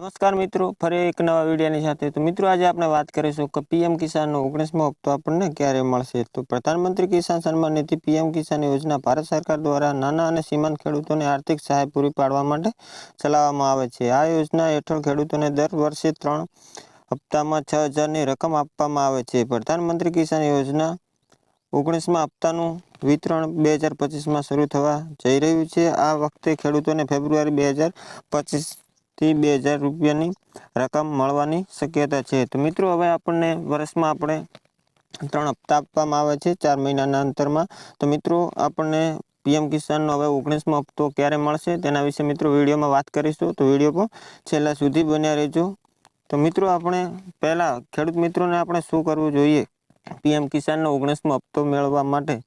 નમસ્કાર મિત્રો, ફરી એક નવા વિડીયોની સાથે. તો મિત્રો, આજે આપણે વાત કરીશું કે પીએમ કિસાનનો ઓગણીસમો હપ્તો આપણને ક્યારે મળશે? તો પ્રધાનમંત્રી કિસાન સન્માન નિધિ પીએમ કિસાન યોજના ભારત સરકાર દ્વારા નાના અને સીમાંત ખેડૂતોને આર્થિક સહાય પૂરી પાડવા માટે ચલાવવામાં આવે છે. આ યોજના હેઠળ ખેડૂતોને દર વર્ષે ત્રણ હપ્તામાં છ હજારની રકમ આપવામાં આવે છે. પ્રધાનમંત્રી કિસાન યોજના ઓગણીસમાં હપ્તાનું વિતરણ બે હજાર પચીસમાં શરૂ થવા જઈ રહ્યું છે. આ વખતે ખેડૂતોને ફેબ્રુઆરી બે હજાર પચીસ થી બે હજાર રૂપિયાની રકમ મળવાની શક્યતા છે. તો મિત્રો, હવે આપણને વર્ષમાં આપણે ત્રણ હપ્તા આપવામાં આવે છે, ચાર મહિનાના અંતરમાં. તો મિત્રો, આપણને પીએમ કિસાનનો હવે ઓગણીસમો હપ્તો ક્યારે મળશે તેના વિશે મિત્રો વિડીયોમાં વાત કરીશું. તો વીડિયો પણ છેલ્લા સુધી બન્યા રહેજો. તો મિત્રો, આપણે પહેલાં ખેડૂત મિત્રોને આપણે શું કરવું જોઈએ? પીએમ કિસાનનો ઓગણીસમો હપ્તો મેળવવા માટે.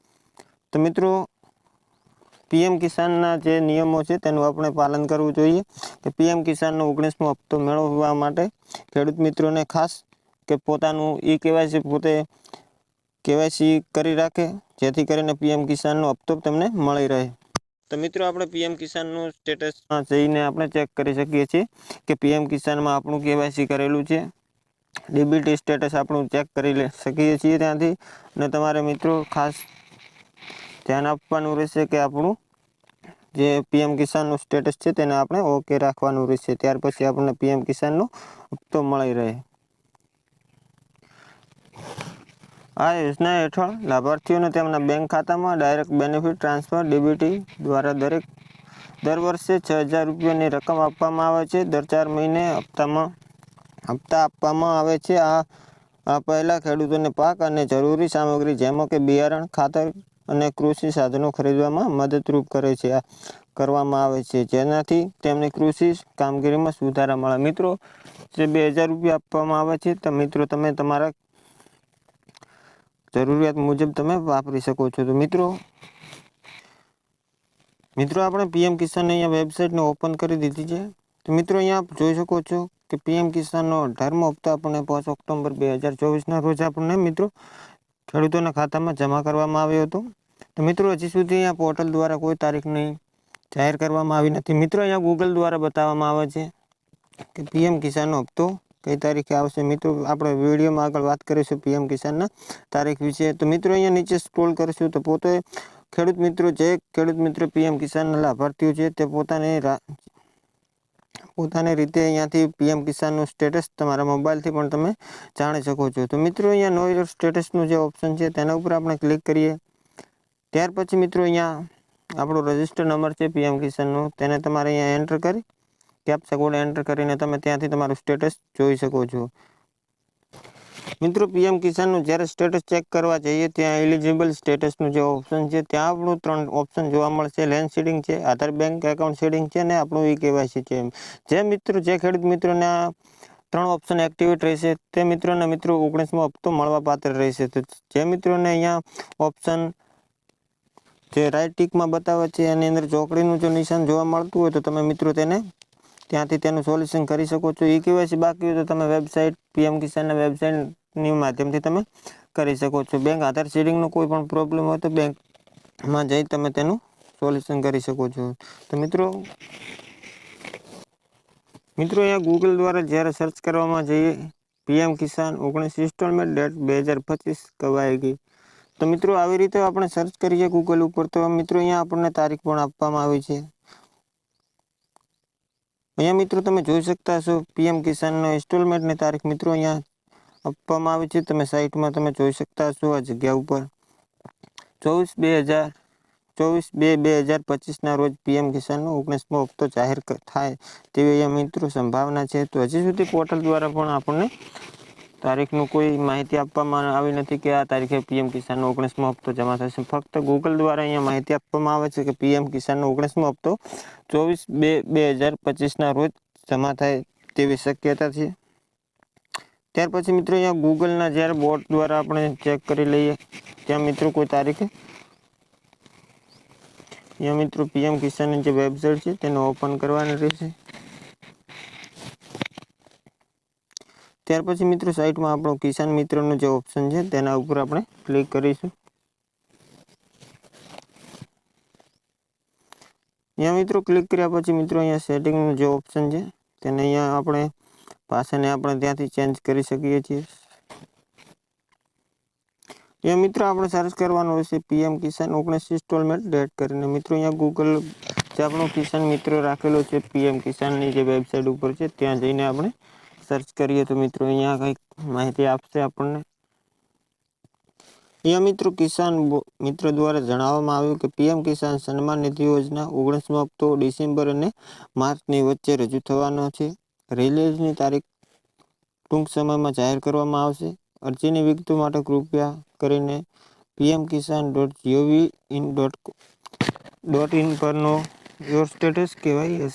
તો મિત્રો પીએમ કિસાનના જે નિયમો છે તેનું આપણે પાલન કરવું જોઈએ કે પીએમ કિસાનનો ઓગણીસમો હપ્તો મેળવવા માટે ખેડૂત મિત્રોને ખાસ કે પોતાનું ઈ કેવાયસી પોતે કેવાયસી કરી રાખે, જેથી કરીને પીએમ કિસાનનો હપ્તો તમને મળી રહે. તો મિત્રો આપણે પીએમ કિસાનનું સ્ટેટસ જઈને આપણે ચેક કરી શકીએ છીએ કે પીએમ કિસાનમાં આપણું કેવાયસી કરેલું છે. ડીબીટી સ્ટેટસ આપણું ચેક કરી શકીએ છીએ ત્યાંથી. અને તમારે મિત્રો ખાસ ધ્યાન આપવાનું રહેશે કે આપણું જે પીએમ કિસાનનું સ્ટેટસ છે તેને આપણે ઓકે રાખવાનું રહેશે. ત્યાર પછી આપણને પીએમ કિસાનનો હપ્તો મળી રહે. આ યોજના હેઠળ લાભાર્થીઓને તેમના બેંક ખાતામાં ડાયરેક્ટ બેનિફિટ ટ્રાન્સફર, ડીબીટી દ્વારા દરેક દર વર્ષે છ હજાર રૂપિયાની રકમ આપવામાં આવે છે. દર ચાર મહિને હપ્તામાં હપ્તા આપવામાં આવે છે. આ આ પહેલાં ખેડૂતોને પાક અને જરૂરી સામગ્રી જેમ કે બિયારણ, ખાતર અને કૃષિ સાધનો ખરીદવામાં મદદરૂપ કરે છે કરવામાં આવે છે. જેનાથી તેમને કૃષિ કામગીરીમાં સુધારા મળે. મિત્રો, જે બે હજાર રૂપિયા આપવામાં આવે છે, તો મિત્રો, તમે તમારા જરૂરિયાત મુજબ તમે વાપરી શકો છો. તો મિત્રો મિત્રો, આપણે પીએમ કિસાન અહીંયા વેબસાઇટને ઓપન કરી દીધી છે. તો મિત્રો, અહીંયા જોઈ શકો છો કે પીએમ કિસાનનો અઢારમો હપ્તો આપણને પાંચ ઓક્ટોબર બે હજાર ચોવીસના રોજ આપણને, મિત્રો ખેડૂતોના ખાતામાં જમા કરવામાં આવ્યો હતો. તો મિત્રો, હજી સુધી અહીંયા પોર્ટલ દ્વારા કોઈ તારીખ નહીં જાહેર કરવામાં આવી નથી. મિત્રો, અહીંયા ગૂગલ દ્વારા બતાવવામાં આવે છે કે પીએમ કિસાનનો હપ્તો કઈ તારીખે આવશે. મિત્રો, આપણે વિડીયોમાં આગળ વાત કરીશું પીએમ કિસાનના તારીખ વિશે. તો મિત્રો, અહીંયા નીચે સ્ક્રોલ કરીશું તો પોતે ખેડૂત મિત્રો, જે ખેડૂત મિત્રો પીએમ કિસાનના લાભાર્થીઓ છે તે પોતાની પોતાની રીતે અહીંયાથી પીએમ કિસાનનું સ્ટેટસ તમારા મોબાઈલથી પણ તમે જાણી શકો છો. તો મિત્રો, અહીંયા નો યોર સ્ટેટસનું જે ઓપ્શન છે તેના ઉપર આપણે ક્લિક કરીએ. ત્યાર પછી મિત્રો, અહીંયા આપણો રજિસ્ટર નંબર છે પીએમ કિસાનનો. તેને તમારે અહીંયા એન્ટર કરી કેપ્ચા કોડ એન્ટર કરીને તમે ત્યાંથી તમારું સ્ટેટસ જોઈ શકો છો. મિત્રો, પીએમ કિસાનનું જ્યારે સ્ટેટસ ચેક કરવા જઈએ, ત્યાં એલિજિબલ સ્ટેટસનું જે ઓપ્શન છે, ત્યાં આપણું ત્રણ ઓપ્શન જોવા મળશે. લેન્ડ સીડિંગ છે, આધાર બેંક એકાઉન્ટ સીડિંગ છે અને આપણું ઈ કેવાયસી છે જે મિત્રો, જે ખેડૂત મિત્રોને આ ત્રણ ઓપ્શન એક્ટિવેટ રહેશે, તે મિત્રોને મિત્રો ઓગણીસમો હપ્તો મળવા પાત્ર રહેશે. જે મિત્રોને અહીંયા ઓપ્શન જે રાઈટ ટીકમાં બતાવે છે, એની અંદર ચોકડીનું જો નિશાન જોવા મળતું હોય, તો તમે મિત્રો તેને ત્યાંથી તેનું સોલ્યુશન કરી શકો છો. ઈ કેવાયસી બાકી હોય તો તમે વેબસાઇટ પીએમ કિસાનના વેબસાઇટની માધ્યમથી તમે કરી શકો છો. બેંક આધાર સીડિંગનો કોઈ પણ પ્રોબ્લેમ હોય તો બેંકમાં જઈ તમે તેનું સોલ્યુશન કરી શકો છો. તો મિત્રો મિત્રો અહીંયા ગૂગલ દ્વારા જ્યારે સર્ચ કરવામાં જઈએ પીએમ કિસાન ઓગણીસ ઇન્સ્ટોલમેન્ટ ડેટ બે હજાર પચીસ કવાઈ ગઈ. તો મિત્રો, આવી રીતે આપણે સર્ચ કરીએ ગૂગલ ઉપર, તો મિત્રો અહીંયા આપણને તારીખ પણ આપવામાં આવી છે. અહીંયા મિત્રો તમે જોઈ શકતા હશો પીએમ કિસાનનો ઇન્સ્ટોલમેન્ટની તારીખ. મિત્રો, અહીંયા આપવામાં આવી છે. તમે સાઇટમાં તમે જોઈ શકતા હશો આ જગ્યા ઉપર. ચોવીસ બે હજાર, ચોવીસ બે બે હજાર પચીસના રોજ પીએમ કિસાનનો ઓગણીસમો હપ્તો જાહેર થાય તેવી અહીંયા મિત્રો સંભાવના છે. તો હજી સુધી પોર્ટલ દ્વારા પણ આપણને તારીખનું કોઈ માહિતી આપવામાં આવી નથી કે આ તારીખે પીએમ કિસાનનો ઓગણીસમો હપ્તો જમા થશે. ફક્ત ગૂગલ દ્વારા અહીંયા માહિતી આપવામાં આવે છે કે પીએમ કિસાનનો ઓગણીસમો હપ્તો ચોવીસ બે બે હજાર પચીસના રોજ જમા થાય તેવી શક્યતા છે. ત્યાર પછી મિત્રો અહીંયા ગૂગલના જ્યારે બોટ દ્વારા આપણે ચેક કરી લઈએ, ત્યાં મિત્રો કોઈ તારીખે? અહીંયા મિત્રો પીએમ કિસાનની જે વેબસાઇટ છે, તેને ઓપન કરવાની રહેશે. ત્યાર પછી મિત્રો સાઇટમાં આપણો કિસાન મિત્રનો જે ઓપ્શન છે, તેના ઉપર આપણે ક્લિક કરીશું. અહીંયા મિત્રો ક્લિક કર્યા પછી મિત્રો અહીંયા સેટિંગનું જે ઓપ્શન છે, તેને અહીંયા આપણે ભાષાને આપણે ત્યાંથી ચેન્જ કરી શકીએ છીએ. એ મિત્રો, આપણે સર્ચ કરવાનું છે પીએમ કિસાન ઓગણીસ ઇન્સ્ટોલમેન્ટ ડેટ કરીને મિત્રો, અહીંયા ગૂગલ જે આપણો કિસાન મિત્રો રાખેલો છે પીએમ કિસાનની જે વેબસાઇટ ઉપર છે, ત્યાં જઈને આપણે સર્ચ કરીએ તો મિત્રો, અહીંયા કંઈક માહિતી આપશે આપણને. અહીંયા મિત્રો કિસાન મિત્ર દ્વારા જણાવવામાં આવ્યું કે પીએમ કિસાન સન્માન નિધિ યોજના ઓગણીસમો હપ્તો ડિસેમ્બર અને માર્ચની વચ્ચે રજૂ થવાનો છે. રિલીઝની તારીખ ટૂંક સમયમાં જાહેર કરવામાં આવશે. અરજીની વિગતો માટે કૃપયા કરીને PM Kisan dot gov in dot dot in પરનો યોર સ્ટેટસ કહેવાય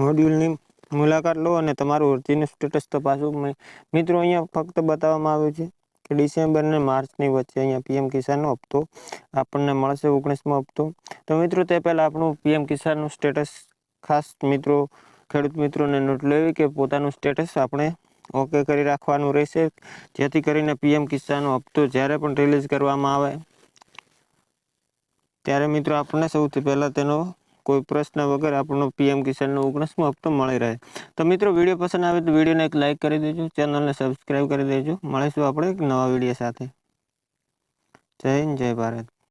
મોડ્યુલની મુલાકાત લો અને તમારું અરજીનું સ્ટેટસ તપાસો. મિત્રો, અહીંયા ફક્ત બતાવવામાં આવ્યું છે કે ડિસેમ્બર અને માર્ચની વચ્ચે અહીંયા પીએમ કિસાનનો હપ્તો આપણને મળશે ઓગણીસમો હપ્તો. તો મિત્રો, તે પહેલાં આપણું પીએમ કિસાનનું સ્ટેટસ ખાસ મિત્રો ખેડૂત મિત્રોને નોટ લેવી કે પોતાનું સ્ટેટસ આપણે ઓકે કરી રાખવાનું રહેશે. જેથી કરીને પીએમ કિસાનનો હપ્તો જ્યારે પણ રિલીઝ કરવામાં આવે, ત્યારે મિત્રો આપણને સૌથી પહેલાં તેનો કોઈ પ્રશ્ન વગર આપણો પીએમ કિસાનનો ઓગણીસમો હપ્તો મળી રહે. તો મિત્રો, વીડિયો પસંદ આવે તો વિડીયોને એક લાઇક કરી દેજો, ચેનલને સબસ્ક્રાઈબ કરી દેજો. મળીશું આપણે એક નવા વીડિયો સાથે. જય હિન્દ, જય ભારત.